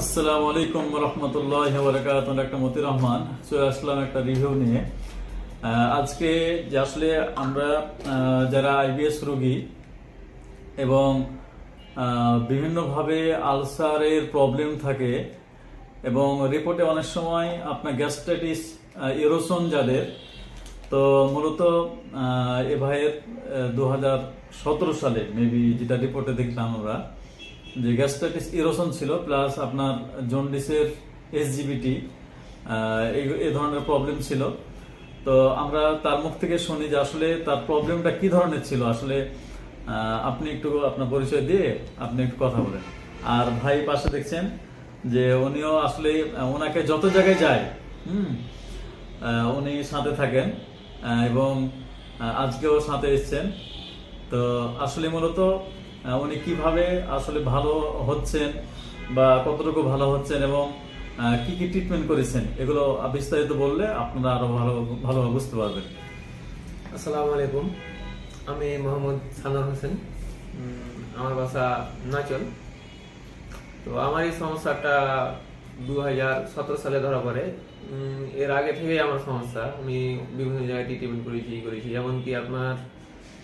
আসসালামু আলাইকুম রহমতুল্লাহ বরকাত একটা মতি রহমান, চলে আসলাম একটা রিভিউ নিয়ে। আজকে যে আসলে আমরা যারা আইবিএস রোগী এবং বিভিন্নভাবে আলসারের প্রবলেম থাকে এবং রিপোর্টে অনেক সময় আপনার গ্যাস্ট্রাইটিস ইরোসন যাদের, তো মূলত এ ভাইয়ের দু হাজার সতেরো সালে মেবি যেটা রিপোর্টে দেখলাম আমরা যে গ্যাস্ট্রাইটিস ইরোসন ছিল, প্লাস আপনার জন্ডিসের এসজিবিটি এই ধরনের প্রবলেম ছিল। তো আমরা তার মুখ থেকে শুনি যে আসলে তার প্রবলেমটা কি ধরনের ছিল? আসলে আপনি একটু আপনার পরিচয় দিয়ে আপনি একটু কথা বলেন। আর ভাই পাশে দেখছেন যে উনিও আসলে ওনাকে যত জায়গায় যায়, হুম উনি সাথে থাকেন এবং আজকেও সাথে এসছেন। তো আসলে মূলত উনি কীভাবে আসলে ভালো হচ্ছেন বা কতটুকু ভালো হচ্ছেন এবং কি কি ট্রিটমেন্ট করেছেন এগুলো বিস্তারিত বললে আপনারা আরও ভালো ভালোভাবে বুঝতে পারবেন। আসসালামু আলাইকুম। আমি মোহাম্মদ সানোয়ার হোসেন। আমার বাসা নাচল। তো আমার এই সমস্যাটা দু হাজার সতেরো সালে ধরা পড়ে। এর আগে থেকেই আমার সমস্যা। আমি বিভিন্ন জায়গায় ট্রিটমেন্ট করেছি করেছি। এমনকি আপনার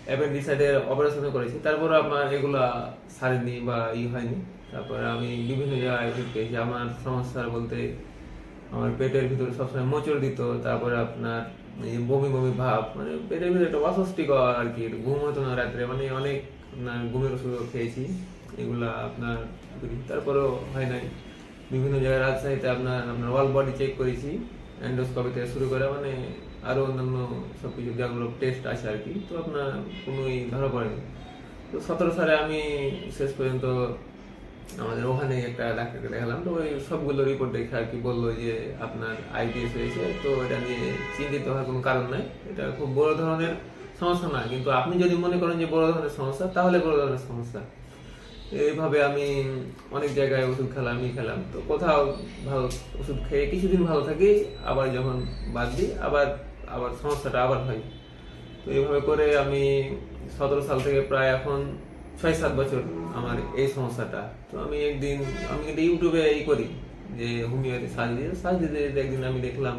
অ্যাপেন্ডিসাইডের অপারেশনও করেছি। তারপরে আপনার এগুলা সারেনি বা ই হয়নি। তারপরে আমি বিভিন্ন জায়গায় ওষুধ আমার সমস্যা বলতে আমার পেটের ভিতরে সবসময় মোচড় দিত। তারপরে আপনার বমি বমি ভাব মানে পেটের ভিতরে একটা অস্বস্তিকর আর কি, ঘুম হতো না রাত্রে। মানে অনেক আপনার ঘুমের ওষুধ খেয়েছি। এগুলা আপনার তারপরেও হয় নাই। বিভিন্ন জায়গায় রাজশাহীতে আপনার আপনার অল বডি চেক করেছি এন্ডোস্কোপি থেকে শুরু করে। মানে আরও অন্যান্য সব কিছু যেগুলো টেস্ট আছে আর কি। তো আপনার কোনোই ধরা পড়েনি। তো সতেরো সালে আমি শেষ পর্যন্ত আমাদের ওখানে একটা ডাক্তারকে দেখালাম। তো ওই সবগুলো রিপোর্ট দেখে আর কি বলল যে আপনার আইবিএস হয়েছে। তো এটা নিয়ে চিন্তিত হওয়ার কোনো কারণ নাই। এটা খুব বড় ধরনের সমস্যা না। কিন্তু আপনি যদি মনে করেন যে বড় ধরনের সমস্যা, তাহলে বড় ধরনের সমস্যা। এইভাবে আমি অনেক জায়গায় ওষুধ খেলাম, ই খেলাম। তো কোথাও ভালো ওষুধ খেয়ে কিছুদিন ভালো থাকি, আবার যখন বাদ দিই, আবার আবার সমস্যাটা আবার হয়। তো এইভাবে করে আমি সতেরো সাল থেকে প্রায় এখন ছয় সাত বছর আমার এই সমস্যাটা। তো আমি একদিন, আমি কিন্তু ইউটিউবে এই করি যে হোমিওপ্যাথি সার্চ দিয়ে সার্চ দিতে একদিন আমি দেখলাম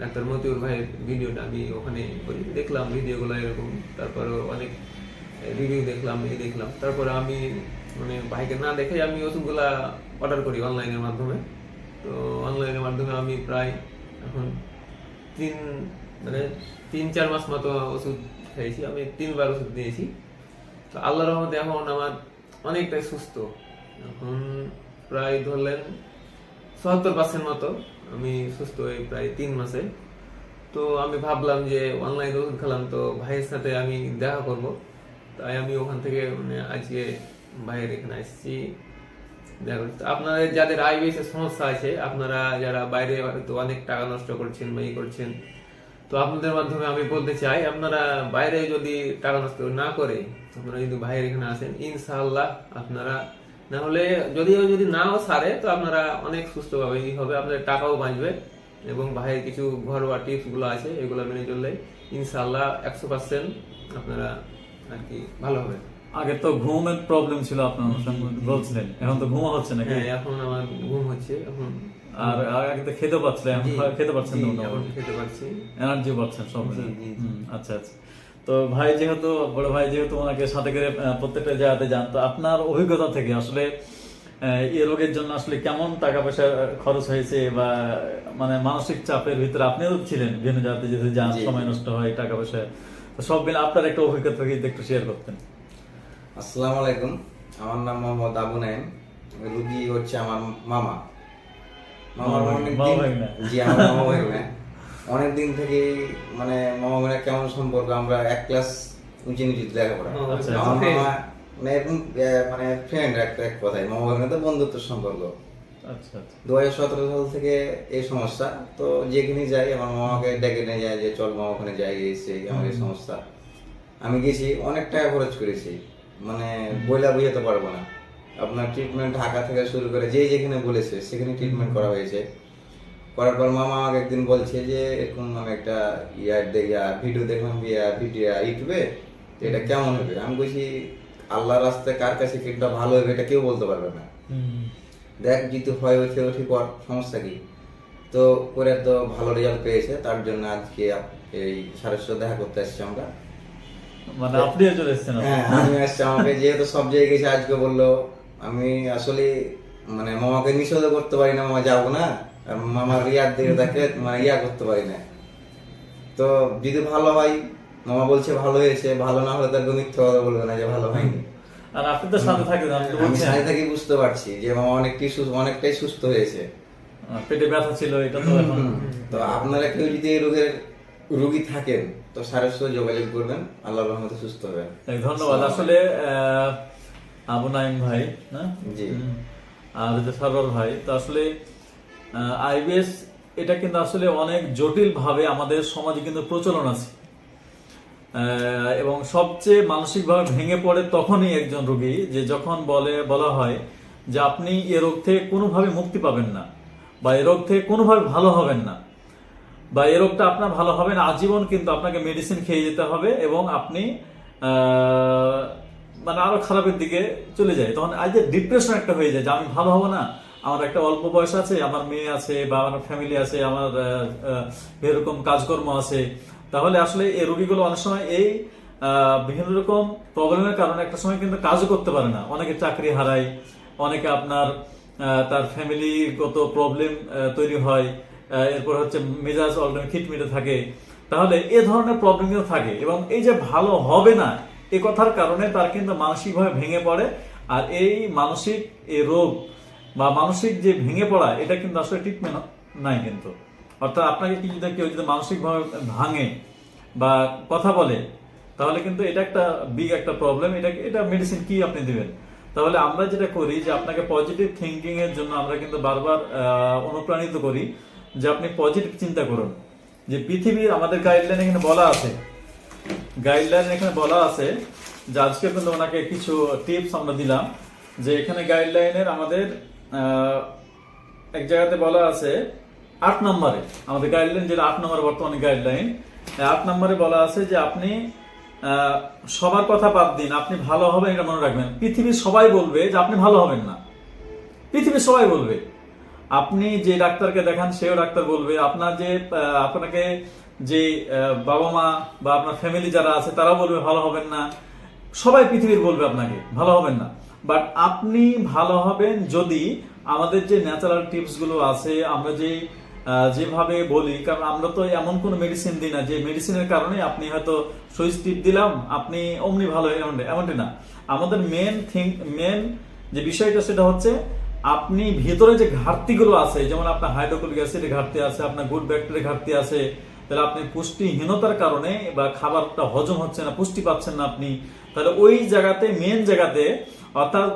ডাক্তার মতিউর ভাইয়ের ভিডিওটা আমি ওখানে করি। দেখলাম ভিডিওগুলো এরকম তারপরে অনেক রিভিউ দেখলাম এই দেখলাম। তারপরে আমি মানে ভাইকে না দেখে আমি ওষুধগুলা অর্ডার করি অনলাইনের মাধ্যমে। তো অনলাইনের মাধ্যমে আমি প্রায় এখন তিন মানে তিন, চার মাস মতো ওষুধ খেয়েছি আমি তিনবার ওষুধ নিয়েছি তো আল্লাহ রহমতে এখন আমার অনেকটাই সুস্থ। এখন প্রায় ধরলেন সত্তর পার্সেন্ট মতো আমি সুস্থ হয়ে প্রায় তিন মাসে। তো আমি ভাবলাম যে অনলাইন ওষুধ খেলাম, তো ভাইয়ের সাথে আমি দেখা করব। তাই আমি ওখান থেকে মানে আজকে ভাইয়ের এখানে আসছি, দেখা। আপনাদের যাদের আইবিএস এর সমস্যা আছে, আপনারা যারা বাইরে হয়তো অনেক টাকা নষ্ট করছেন বা ই করছেন তো আপনাদের মাধ্যমে আমি বলতে চাই, আপনারা বাইরে যদি টাকা নষ্ট না করে, আপনারা যদি ভাইয়ের এখানে আসেন ইনশাল্লাহ আপনারা, না হলে যদি যদি নাও সারে, তো আপনারা অনেক সুস্থভাবে ই হবে, আপনাদের টাকাও বাঁচবে এবং ভাইয়ের কিছু ঘরোয়া টিপসগুলো আছে, এগুলো মেনে চললে ইনশাল্লাহ একশো পার্সেন্ট আপনারা আর কি ভালো হবে। আগে তো ঘুমের প্রবলেম ছিল আপনার বলছিলেন। এখন তো ঘুম হচ্ছে নাকি? হ্যাঁ এখন আমার ঘুম হচ্ছে এখন আর আগে তো খেতে পাচ্ছিলেন এখন খেতে এখন খেতে পারছি এনার্জি পাচ্ছেন সব। আচ্ছা আচ্ছা। তো ভাই যেহেতু বড় ভাই যেহেতু ওনাকে সাথে করে প্রত্যেকটা জায়গাতে যান তো আপনার অভিজ্ঞতা থেকে আসলে এই রোগের জন্য আসলে কেমন টাকা পয়সা খরচ হয়েছে বা মানে মানসিক চাপের ভিতরে আপনিও ছিলেন বিভিন্ন জায়গাতে যেহেতু যান সময় নষ্ট হয় টাকা পয়সা সব মিলে আপনার একটা অভিজ্ঞতা একটু শেয়ার করতেন। আসসালামু আলাইকুম। আমার নাম মোহাম্মদ আবু নাইম রুগী হচ্ছে আমার মামা। মামার জি আমার মামা ভাগনা অনেক দিন থেকে মানে মামা ভাগনা কেমন সম্পর্ক আমরা এক ক্লাস উঁচু নিচু লেখাপড়া। ও, আচ্ছা, আমার মামা মানে এরকম মানে ফ্রেন্ড একটা এক কথায়। মামা ভাগনা তো বন্ধুত্ব সম্পর্ক। আচ্ছা আচ্ছা। দু হাজার সতেরো সাল থেকে এই সমস্যা। তো যেখানে যাই আমার মামাকে ডেকে নিয়ে যায় যে চল মামা ওখানে যাই এসে আমার এই সমস্যা। আমি গেছি অনেক টাকা খরচ করেছি। মানে বইলা বুঝাতে পারব না। আপনার ট্রিটমেন্ট ঢাকা থেকে শুরু করে যে যেখানে বলেছে সেখানে ট্রিটমেন্ট করা হয়েছে। করার পর মামা আমাকে একদিন বলছে যে এরকম আমি একটা ইয়ার ইয়া ভিডিও দেখলাম ইয়া ভিডিও ইউটিউবে তো এটা কেমন হবে? আমি বলছি আল্লাহ রাস্তায় কার কাছে কোনটা ভালো হবে এটা কেউ বলতে পারবে না। দেখ যদি হয় উঠে উঠি কর সমস্যা কি? তো করে তো ভালো রেজাল্ট পেয়েছে তার জন্য আজকে এই সারস্ব দেখা করতে আসছি আমরা। মানে আপনিও চলে এসেছেন হ্যাঁ আমি আসছি। আমাকে যেহেতু সব জায়গায় গেছে আজকে বলল আমি আসলে মানে মামাকে করতে পারি না মামা যাব না। আর মামার ইয়ার দিকে তাকে মানে ইয়া করতে পারি না। তো যদি ভালো হয় মামা বলছে ভালো হয়েছে ভালো না হলে তার মিথ্যে কথা বলবে না যে ভালো হয়নি। আর আপনি তো সাথে থাকেন আমি সাথে থেকে বুঝতে পারছি যে মামা অনেকটাই সুস্থ অনেকটাই সুস্থ হয়েছে। পেটে ব্যথা ছিল এটা তো এখন। তো আপনারা কেউ যদি এই রোগের রোগী থাকেন তো স্যারের সাথে যোগাযোগ করবেন। আল্লাহ রহমতে সুস্থ হবেন। ধন্যবাদ। আসলে আবু নাইম ভাই না? জি। আর যে সরল ভাই তো আসলে আইবিএস এটা কিন্তু আসলে অনেক জটিল ভাবে আমাদের সমাজে কিন্তু প্রচলন আছে। এবং সবচেয়ে মানসিকভাবে ভেঙে পড়ে তখনই একজন রোগী যে যখন বলে বলা হয় যে আপনি এ রোগ থেকে কোনোভাবে মুক্তি পাবেন না বা এ রোগ থেকে কোনোভাবে ভালো হবেন না। বা এই রোগটা আপনার ভালো হবে না, আজীবন কিন্তু আপনাকে মেডিসিন খেয়ে যেতে হবে এবং আপনি মানে আরও খারাপের দিকে চলে যায়। তখন আজ ডিপ্রেশন একটা হয়ে যায় যে আমি ভালো হব না, আমার একটা অল্প বয়স আছে, আমার মেয়ে আছে বা আমার ফ্যামিলি আছে, আমার এরকম কাজকর্ম আছে, তাহলে আসলে এই রোগীগুলো অনেক সময় এই বিভিন্ন রকম প্রবলেমের কারণে একটা সময় কিন্তু কাজও করতে পারে না। অনেকে চাকরি হারায়, অনেকে আপনার তার ফ্যামিলিগত প্রবলেম তৈরি হয় এরপর হচ্ছে মেজাজ অলরেডি খিটমিটে থাকে। তাহলে এ ধরনের প্রবলেম কিন্তু থাকে এবং এই যে ভালো হবে না, এ কথার কারণে তার কিন্তু মানসিকভাবে ভেঙে পড়ে আর এই মানসিক, এই রোগ বা মানসিক যে ভেঙে পড়া, এটা কিন্তু আসলে ট্রিটমেন্ট নাই কিন্তু। অর্থাৎ আপনাকে কি যদি কেউ যদি মানসিকভাবে ভাঙে বা কথা বলে, তাহলে কিন্তু এটা একটা বিগ একটা প্রবলেম এটা এটা মেডিসিন কি আপনি দিবেন? তাহলে আমরা যেটা করি যে আপনাকে পজিটিভ থিঙ্কিং এর জন্য আমরা কিন্তু বারবার অনুপ্রাণিত করি। যে আপনি পজিটিভ চিন্তা করুন। যে পৃথিবীর আমাদের গাইডলাইন এখানে বলা আছে। গাইডলাইন এখানে বলা আছে যে আজকে কিন্তু ওনাকে কিছু টিপস আমরা দিলাম। যে এখানে গাইডলাইনের আমাদের এক জায়গাতে বলা আছে আট নম্বরে। আমাদের গাইডলাইন যেটা আট নম্বরে বর্তমানে গাইডলাইন আট নম্বরে বলা আছে যে আপনি সবার কথা বাদ দিন, আপনি ভালো হবেন এটা মনে রাখবেন। পৃথিবীর সবাই বলবে যে আপনি ভালো হবেন না। পৃথিবীর সবাই বলবে। আপনি যে ডাক্তারকে দেখান, সেও ডাক্তার বলবে। আপনার যে আপনাকে যে বাবা মা বা আপনার ফ্যামিলি যারা আছে তারা বলবে, ভালো হবেন না। সবাই পৃথিবীর বলবে আপনাকে, ভালো হবেন না। বাট আপনি ভালো হবেন যদি আমাদের যে ন্যাচারাল টিপসগুলো আছে, আমরা যে যেভাবে বলি, কারণ আমরা তো এমন কোনো মেডিসিন দিই না, যে মেডিসিনের কারণে আপনি হয়তো সুইচ টিপ দিলাম, আপনি অমনি ভালো এমনটা এমনটি না। আমাদের মেন থিঙ্ক মেন যে বিষয়টা, সেটা হচ্ছে আপনি ভিতরে যে ঘাটতিগুলো আছে, যেমন আপনার হাইড্রোক্লোরিক অ্যাসিডের ঘাটতি আছে, আপনার গুড ব্যাকটেরিয়া ঘাটতি আছে, তাহলে আপনি পুষ্টিহীনতার কারণে বা খাবারটা হজম হচ্ছে না, পুষ্টি পাচ্ছেন না আপনি, তাহলে ওই জায়গাতে মেন জায়গাতে, অর্থাৎ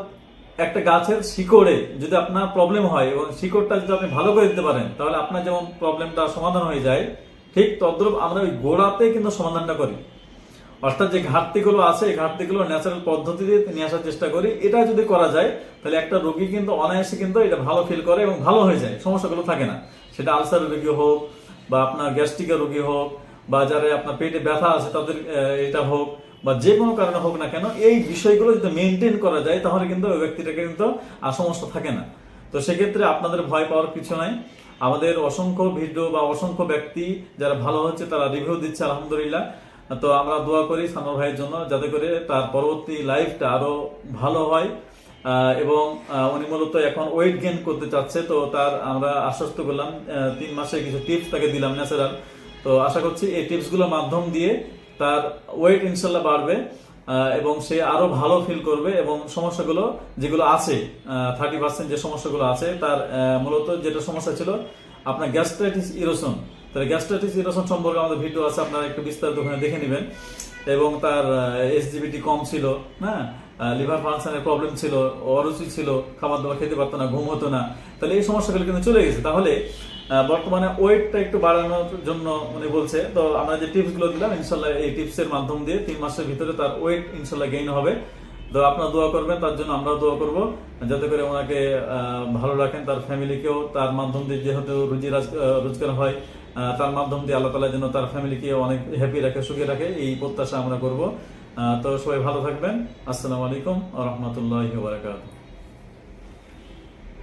একটা গাছের শিকড়ে যদি আপনার প্রবলেম হয় এবং শিকড়টা যদি আপনি ভালো করে দিতে পারেন, তাহলে আপনার যেমন প্রবলেমটা সমাধান হয়ে যায়, ঠিক তদ্রূপ আমরা ওই গোড়াতে কিন্তু সমাধানটা করি। অর্থাৎ যে ঘাটতিগুলো আছে, এই ঘাটতিগুলো ন্যাচারাল পদ্ধতিতে নিয়ে আসার চেষ্টা করি। এটা যদি করা যায়, তাহলে একটা রোগী কিন্তু অনায়াসে কিন্তু এটা ভালো ফিল করে এবং ভালো হয়ে যায়, সমস্যাগুলো থাকে না। সেটা আলসার রোগী হোক বা আপনার গ্যাস্ট্রিকের রোগী হোক বা যারা আপনার পেটে ব্যথা আছে তাদের এটা হোক বা যে কোনো কারণে হোক না কেন, এই বিষয়গুলো যদি মেনটেন করা যায়, তাহলে কিন্তু ওই ব্যক্তিটাকে কিন্তু আর সমস্যা থাকে না। তো সেক্ষেত্রে আপনাদের ভয় পাওয়ার কিছু নাই। আমাদের অসংখ্য ভিডিও বা অসংখ্য ব্যক্তি যারা ভালো হচ্ছে, তারা রিভিউ দিচ্ছে, আলহামদুলিল্লাহ। তো আমরা দোয়া করি সানোর ভাইয়ের জন্য যাতে করে তার পরবর্তী লাইফটা আরও ভালো হয়। এবং উনি মূলত এখন ওয়েট গেন করতে চাচ্ছে, তো তার আমরা আশ্বস্ত করলাম তিন মাসে কিছু টিপস তাকে দিলাম ন্যাচারাল তো আশা করছি এই টিপসগুলোর মাধ্যম দিয়ে তার ওয়েট ইনশাল্লাহ বাড়বে এবং সে আরও ভালো ফিল করবে এবং সমস্যাগুলো যেগুলো আছে থার্টি পার্সেন্ট যে সমস্যাগুলো আছে, তার মূলত যেটা সমস্যা ছিল, আপনার গ্যাস্ট্রাইটিস ইরোশন তাহলে গ্যাস্ট্রাইটিস ইরোশন সম্পর্কে আমাদের ভিডিও আছে, আপনারা একটু বিস্তারিত ওখানে দেখে নেবেন। এবং তার এসজিবিটি কম ছিল হ্যাঁ? লিভার ফাংশনের প্রবলেম ছিল, অরুচি ছিল, খাবার দাবার খেতে পারতো না, ঘুম হতো না। তাহলে এই সমস্যাগুলো কিন্তু চলে গেছে। তাহলে বর্তমানে ওয়েটটা একটু বাড়ানোর জন্য উনি বলছে, তো আমরা যে টিপসগুলো দিলাম ইনশাল্লাহ এই টিপসের মাধ্যম দিয়ে তিন মাসের ভিতরে তার ওয়েট ইনশাল্লাহ গেইন হবে। তো আপনারা দোয়া করবেন, তার জন্য আমরাও দোয়া করব, যাতে করে ওনাকে ভালো রাখেন, তার ফ্যামিলিকেও তার মাধ্যম দিয়ে যেহেতু রুজি রাজ- রোজগার হয় তার মাধ্যম দিয়ে আল্লাহ তালা যেন তার ফ্যামিলিকে অনেক হ্যাপি রাখে, সুখে রাখে, এই প্রত্যাশা আমরা করব। তো সবাই ভালো থাকবেন। আসসালামু আলাইকুম রহমতুল্লাহ বারাকাতুহ।